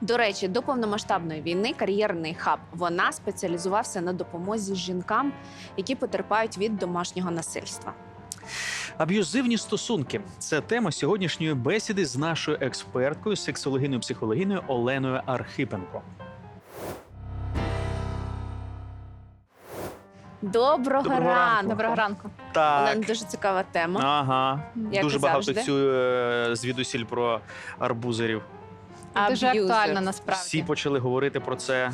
До речі, до повномасштабної війни кар'єрний хаб вона спеціалізувався на допомозі жінкам, які потерпають від домашнього насильства. Аб'юзивні стосунки це тема сьогоднішньої бесіди з нашою експерткою, сексологиною психологиною Оленою Архипенко. Доброго, Доброго ранку. ранку. Доброго ранку. Так, дуже цікава тема. ага, Як дуже і багато завжди. цю е, звідусіль про арбузерів. Дуже Аб'юзер. актуально насправді. Всі почали говорити про це.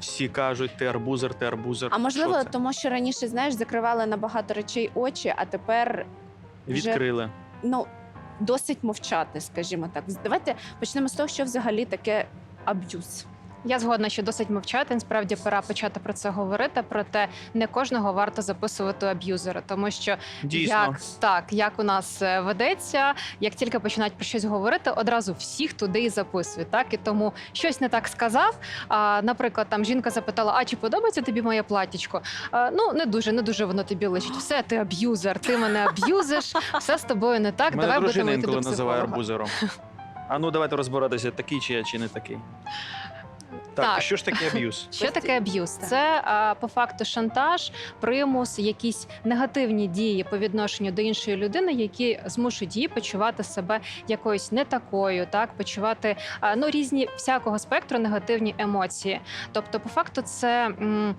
Всі кажуть, ти арбузер, ти арбузер. А можливо, Що це? тому що раніше, знаєш, закривали на багато речей очі, а тепер вже- відкрили. ну досить мовчати, скажімо так. Давайте почнемо з того, що взагалі таке аб'юз. Я згодна, що досить мовчати. Насправді пора почати про це говорити. Проте не кожного варто записувати аб'юзера, тому що Дійсно. як так, як у нас е, ведеться, як тільки починають про щось говорити, одразу всіх туди і записують. Так і тому щось не так сказав. А, наприклад, там жінка запитала: А чи подобається тобі моє платічко? А, ну не дуже, не дуже воно тобі личить. Все, ти аб'юзер, ти мене аб'юзиш, все з тобою не так. Мене Давай будемо йти називає арбузером. А ну давайте розбиратися, такий чи я, чи не такий. Так, Так. що ж таке аб'юз? Що таке аб'юз? Це а, по факту шантаж, примус, якісь негативні дії по відношенню до іншої людини, які змушують її почувати себе якоюсь не такою, так почувати а, ну різні всякого спектру негативні емоції. Тобто, по факту, це м,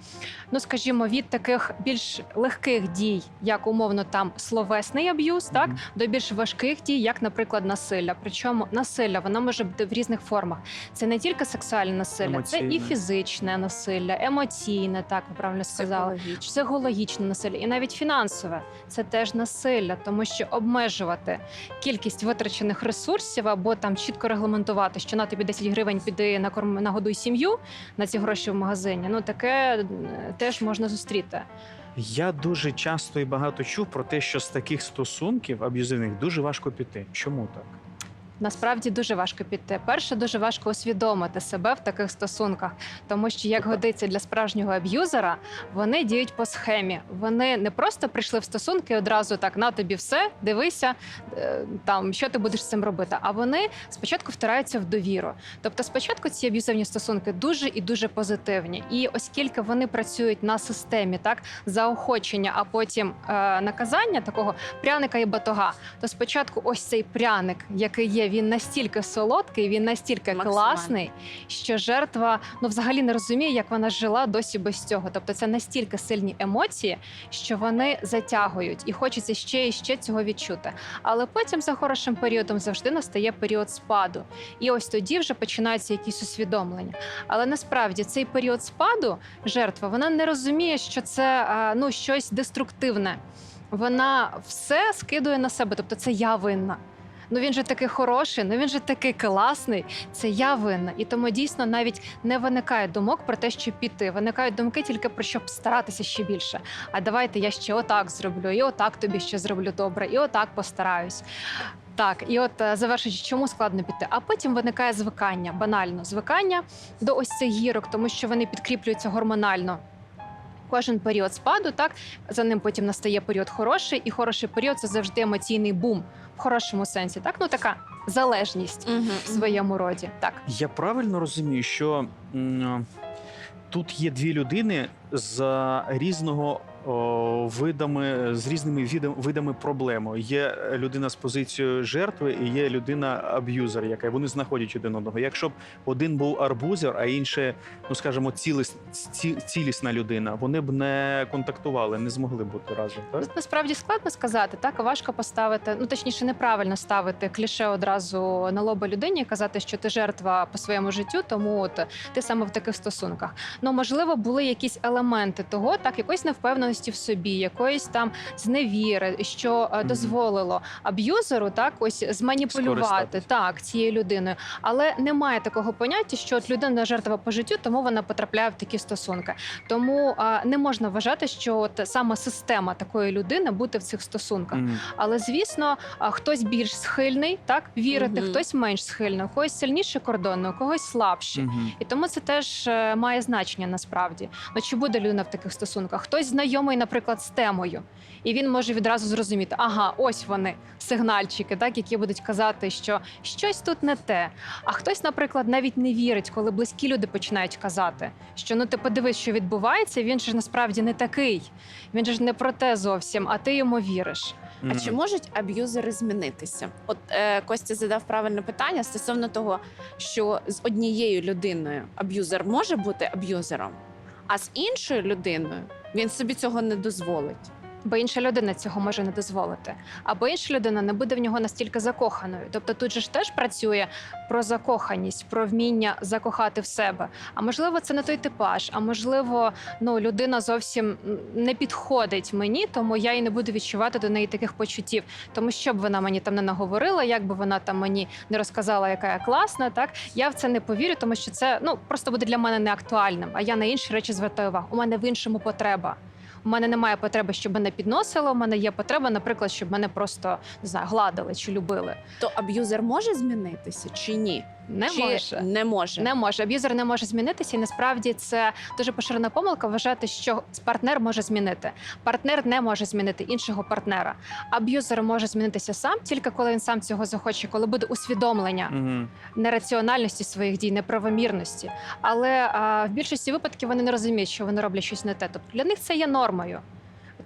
ну скажімо, від таких більш легких дій, як умовно там словесний аб'юз, так Мгм. до більш важких дій, як, наприклад, насилля. Причому насилля воно може бути в різних формах. Це не тільки сексуальне насилля, це і фізичне насилля, емоційне, так ви правильно сказали. Психологічно. Психологічне насилля і навіть фінансове це теж насилля, тому що обмежувати кількість витрачених ресурсів або там чітко регламентувати, що на тобі 10 гривень піди на корм нагодуй сім'ю на ці гроші в магазині. Ну таке теж можна зустріти. Я дуже часто і багато чув про те, що з таких стосунків аб'юзивних дуже важко піти. Чому так? Насправді дуже важко піти. Перше, дуже важко усвідомити себе в таких стосунках, тому що як годиться для справжнього аб'юзера, вони діють по схемі. Вони не просто прийшли в стосунки і одразу так на тобі все, дивися е, там, що ти будеш з цим робити. А вони спочатку втираються в довіру. Тобто, спочатку ці аб'юзивні стосунки дуже і дуже позитивні. І оскільки вони працюють на системі, так заохочення, а потім е, наказання такого пряника і батога, то спочатку ось цей пряник, який є, він настільки солодкий, він настільки класний, що жертва ну взагалі не розуміє, як вона жила досі без цього. Тобто це настільки сильні емоції, що вони затягують, і хочеться ще і ще цього відчути. Але потім за хорошим періодом завжди настає період спаду, і ось тоді вже починаються якісь усвідомлення. Але насправді цей період спаду жертва вона не розуміє, що це ну щось деструктивне. Вона все скидує на себе, тобто це я винна. Ну він же такий хороший, ну він же такий класний. Це я винна. І тому дійсно навіть не виникає думок про те, що піти. Виникають думки тільки про щоб старатися ще більше. А давайте я ще отак зроблю, і отак тобі ще зроблю добре, і отак постараюсь. Так, і от е, завершуючи, чому складно піти. А потім виникає звикання, банально звикання до ось цих гірок, тому що вони підкріплюються гормонально. Кожен період спаду, так за ним потім настає період хороший, і хороший період це завжди емоційний бум в хорошому сенсі. Так, ну така залежність в своєму роді. Так. Я правильно розумію, що м, тут є дві людини з різного видами, з різними видами, проблеми. Є людина з позицією жертви і є людина аб'юзер, яка вони знаходять один одного. Якщо б один був арбузер, а інший, ну скажімо, ціліс, ці, цілісна людина, вони б не контактували, не змогли бути разом. Так? Насправді складно сказати, так важко поставити, ну точніше, неправильно ставити кліше одразу на лоба людині і казати, що ти жертва по своєму життю, тому от ти саме в таких стосунках. Ну можливо, були якісь елементи того, так якоїсь невпевненості в собі, якоїсь там зневіри, що е, дозволило аб'юзеру так ось зманіпулювати так цією людиною. Але немає такого поняття, що от людина жертва по життю, тому вона потрапляє в такі стосунки. Тому а, не можна вважати, що от саме система такої людини бути в цих стосунках. Мгм. Але звісно, а, хтось більш схильний так вірити, Мгм. хтось менш схильний, у когось сильніші кордони, у когось слабші. Мгм. І тому це теж е, має значення насправді. Ну чи буде людина в таких стосунках? Хтось знайомий знайомий, наприклад, з темою. І він може відразу зрозуміти, ага, ось вони, сигнальчики, так, які будуть казати, що щось тут не те. А хтось, наприклад, навіть не вірить, коли близькі люди починають казати, що ну ти подивись, що відбувається, він же ж насправді не такий. Він же ж не про те зовсім, а ти йому віриш. А Мгм. чи можуть аб'юзери змінитися? От е, Костя задав правильне питання стосовно того, що з однією людиною аб'юзер може бути аб'юзером, а з іншою людиною він собі цього не дозволить. Бо інша людина цього може не дозволити, або інша людина не буде в нього настільки закоханою. Тобто тут же ж теж працює про закоханість, про вміння закохати в себе. А можливо, це не той типаж, а можливо, ну людина зовсім не підходить мені, тому я і не буду відчувати до неї таких почуттів. Тому що б вона мені там не наговорила, як би вона там мені не розказала, яка я класна, так я в це не повірю, тому що це ну просто буде для мене неактуальним. А я на інші речі звертаю увагу. У мене в іншому потреба. У мене немає потреби, щоб мене підносило. У мене є потреба, наприклад, щоб мене просто не знаю, гладили чи любили. То аб'юзер може змінитися чи ні? Не чи може. Не може. Не може. Аб'юзер не може змінитися, і насправді це дуже поширена помилка вважати, що партнер може змінити. Партнер не може змінити іншого партнера. Аб'юзер може змінитися сам, тільки коли він сам цього захоче, коли буде усвідомлення Мгм. нераціональності своїх дій, неправомірності. Але а, в більшості випадків вони не розуміють, що вони роблять щось не те. Тобто для них це є нормою.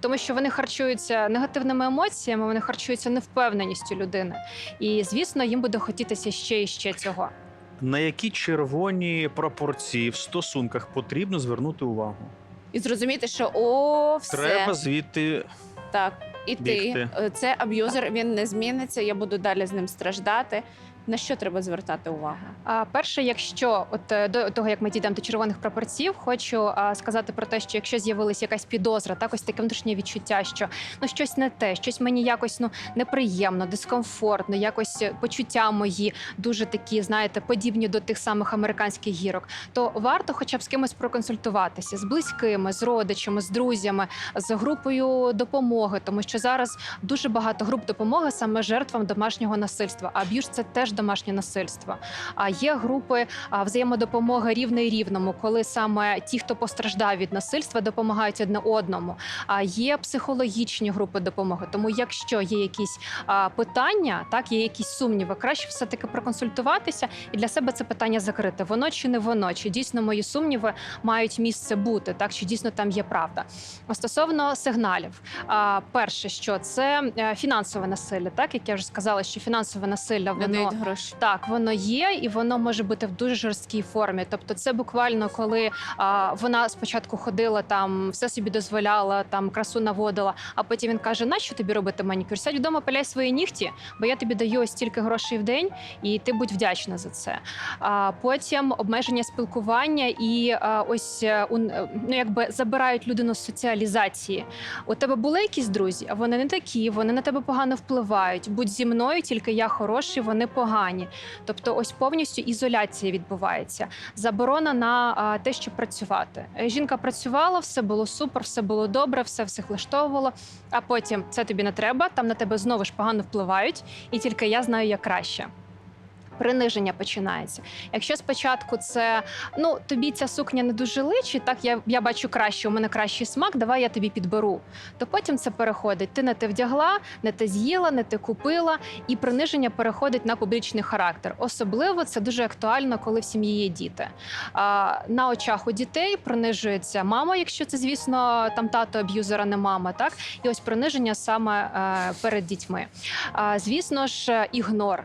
Тому що вони харчуються негативними емоціями, вони харчуються невпевненістю людини. І звісно, їм буде хотітися ще і ще цього. На які червоні пропорції в стосунках потрібно звернути увагу? І зрозуміти, що о, все Треба звідти так. І ти е, це аб'юзер, він не зміниться. Я буду далі з ним страждати. На що треба звертати увагу? А перше, якщо от е, до того як ми дійдемо до червоних прапорців, хочу а, сказати про те, що якщо з'явилася якась підозра, так ось таке внутрішнє відчуття, що ну щось не те, щось мені якось ну неприємно, дискомфортно, якось е, почуття мої дуже такі, знаєте, подібні до тих самих американських гірок, то варто, хоча б з кимось проконсультуватися з близькими, з родичами, з друзями, з групою допомоги, тому що зараз дуже багато груп допомоги саме жертвам домашнього насильства. А аб'юз – це теж домашнє насильство. А є групи взаємодопомоги рівний рівному, коли саме ті, хто постраждав від насильства, допомагають одне одному. А є психологічні групи допомоги. Тому, якщо є якісь питання, так є якісь сумніви, краще все таки проконсультуватися і для себе це питання закрити. Воно чи не воно, чи дійсно мої сумніви мають місце бути, так чи дійсно там є правда. Стосовно сигналів, перше, що це е, фінансове насилля, так як я вже сказала, що фінансове насилля воно Гроші. так, воно є, і воно може бути в дуже жорсткій формі. Тобто, це буквально коли а, вона спочатку ходила там, все собі дозволяла, там красу наводила. А потім він каже: нащо тобі робити манікюр? Сядь вдома, пиляй свої нігті, бо я тобі даю ось стільки грошей в день, і ти будь вдячна за це. А потім обмеження спілкування і а, ось е, ну якби забирають людину з соціалізації. У тебе були якісь друзі, а вони не такі, вони на тебе погано впливають. Будь зі мною, тільки я хороший, вони погані. Тобто, ось повністю ізоляція відбувається. Заборона на те, щоб працювати. Е, Жінка працювала, все було супер, все було добре, все всіх влаштовувало. А потім це тобі не треба, там на тебе знову ж погано впливають, і тільки я знаю, як краще. Приниження починається. Якщо спочатку це ну тобі ця сукня не дуже личить, так я, я бачу краще, у мене кращий смак, давай я тобі підберу. То потім це переходить. Ти не те вдягла, не те з'їла, не те купила, і приниження переходить на публічний характер. Особливо це дуже актуально, коли в сім'ї є діти. А, на очах у дітей принижується мама, якщо це, звісно, там тато аб'юзера, не мама, так і ось приниження саме е, перед дітьми. Звісно ж, е, ігнор.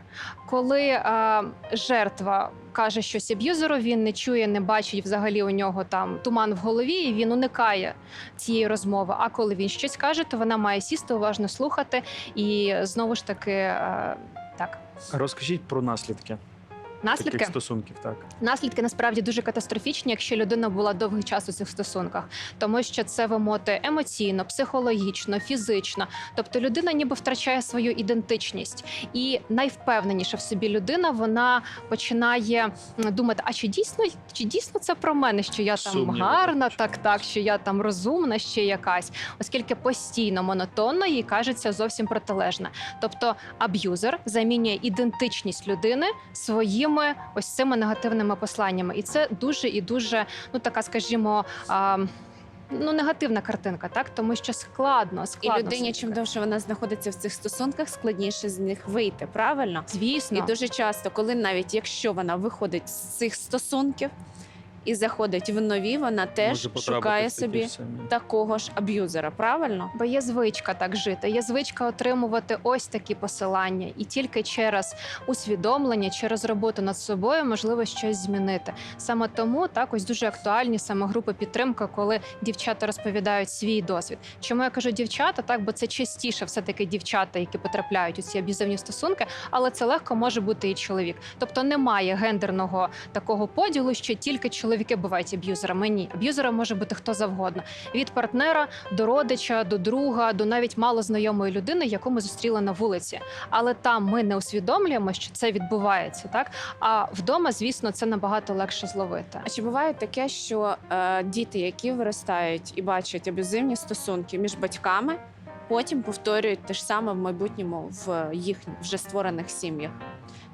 Коли е, жертва каже щось аб'юзеру, він не чує, не бачить взагалі у нього там туман в голові, і він уникає цієї розмови. А коли він щось каже, то вона має сісти, уважно слухати і знову ж таки е, так. Розкажіть про наслідки Наслідки таких стосунків. Так Наслідки насправді дуже катастрофічні, якщо людина була довгий час у цих стосунках, тому що це вимотує емоційно, психологічно, фізично. Тобто людина ніби втрачає свою ідентичність, і найвпевненіша в собі людина вона починає думати: а чи дійсно чи дійсно це про мене? Що я там Сумніви, гарна, так. так, так, що я там розумна, ще якась, оскільки постійно монотонно їй кажеться зовсім протилежне. Тобто аб'юзер замінює ідентичність людини своїми ось цими негативними посланнями, і це дуже і дуже ну така, скажімо. А, ну негативна картинка, так тому що складно, І людині, чим довше вона знаходиться в цих стосунках, складніше з них вийти. Правильно? звісно, І дуже часто, коли навіть якщо вона виходить з цих стосунків і заходить в нові, вона теж шукає собі такого ж аб'юзера. Правильно? Бо є звичка так жити, є звичка отримувати ось такі посилання, і тільки через усвідомлення, через роботу над собою можливо щось змінити. Саме тому так ось дуже актуальні саме групи підтримки, коли дівчата розповідають свій досвід. Чому я кажу дівчата? Так, бо це частіше все таки дівчата, які потрапляють у ці аб'юзивні стосунки, але це легко може бути і чоловік. Тобто немає гендерного такого поділу, що тільки чоловіки бувають аб'юзерами. Ні, аб'юзером може бути хто завгодно від партнера до родича, до друга, до навіть малознайомої людини, яку ми зустріли на вулиці. Але там ми не усвідомлюємо, що це відбувається, так а вдома, звісно, це набагато легше зловити. А чи буває таке, що е, діти, які виростають і бачать аб'юзивні стосунки між батьками, потім повторюють те ж саме в майбутньому в їхніх вже створених сім'ях?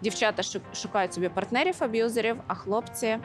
Дівчата шу- шукають собі партнерів аб'юзерів, а хлопці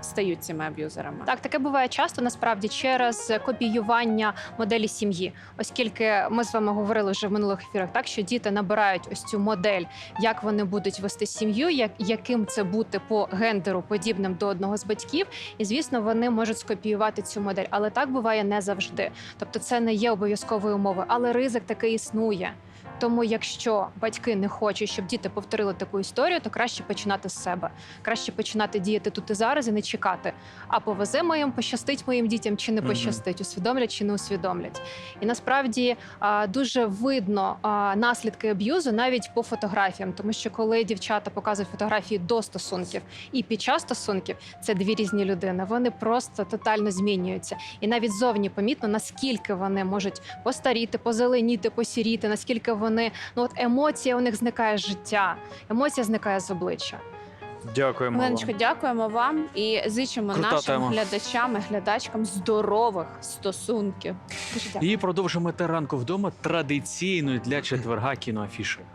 стають цими аб'юзерами. Так, таке буває часто насправді через копіювання моделі сім'ї, оскільки ми з вами говорили вже в минулих ефірах, так що діти набирають ось цю модель, як вони будуть вести сім'ю, як яким це бути по гендеру подібним до одного з батьків, і звісно, вони можуть скопіювати цю модель, але так буває не завжди. Тобто, це не є обов'язковою умовою, але ризик такий існує. Тому, якщо батьки не хочуть, щоб діти повторили таку історію, то краще починати з себе. Краще починати діяти тут і зараз і не чекати. А повезе моїм, пощастить моїм дітям чи не пощастить, усвідомлять чи не усвідомлять. І насправді дуже видно наслідки аб'юзу навіть по фотографіям, тому що коли дівчата показують фотографії до стосунків і під час стосунків, це дві різні людини. Вони просто тотально змінюються. І навіть зовні помітно, наскільки вони можуть постаріти, позеленіти, посіріти, наскільки вони ну от емоція у них зникає з життя, емоція зникає з обличчя. Дякуємо. вам. Дякуємо вам і зичимо Крута нашим тема. глядачам і глядачкам здорових стосунків. Дуже дякую. І продовжимо те ранку вдома традиційною для четверга кіноафішою.